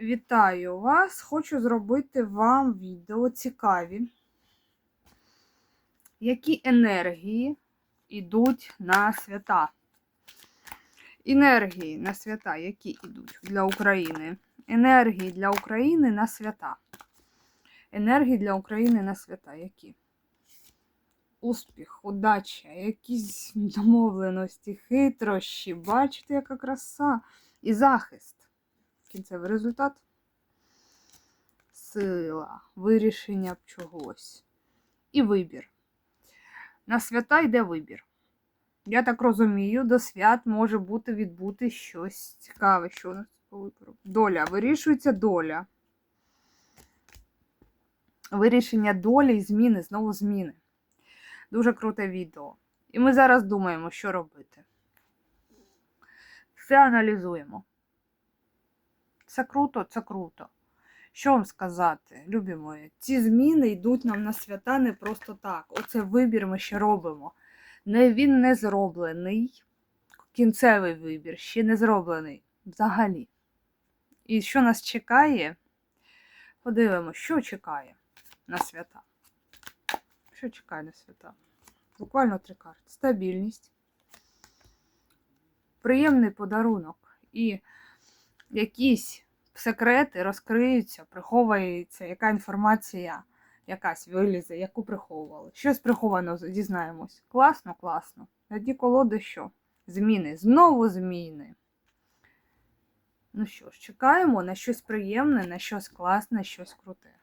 Вітаю вас! Хочу зробити вам відео цікаві, які енергії йдуть на свята. Енергії на свята, які йдуть для України. Енергії для України на свята. Енергії для України на свята. Які? Успіх, удача, якісь домовленості, хитрощі. Бачите, яка краса. І захист. Кінцевий результат. Сила, вирішення чогось. І вибір. На свята йде вибір. Я так розумію, до свят може бути відбути щось цікаве, що у нас по вибору. Доля. Вирішується доля. Вирішення долі і зміни, знову зміни. Дуже круте відео. І ми зараз думаємо, що робити. Все аналізуємо. Це круто, це круто. Що вам сказати, любі мої? Ці зміни йдуть нам на свята не просто так. Оце вибір ми ще робимо. Не, він не зроблений. Кінцевий вибір ще не зроблений взагалі. І що нас чекає? Подивимося, що чекає на свята. Що чекає на свята? Буквально три карти. Стабільність, приємний подарунок і якісь секрети розкриються, приховується, яка інформація якась вилізе, яку приховували. Щось приховано дізнаємось. Класно, класно. На дні колоди що? Зміни. Знову зміни. Ну що ж, чекаємо на щось приємне, на щось класне, щось круте.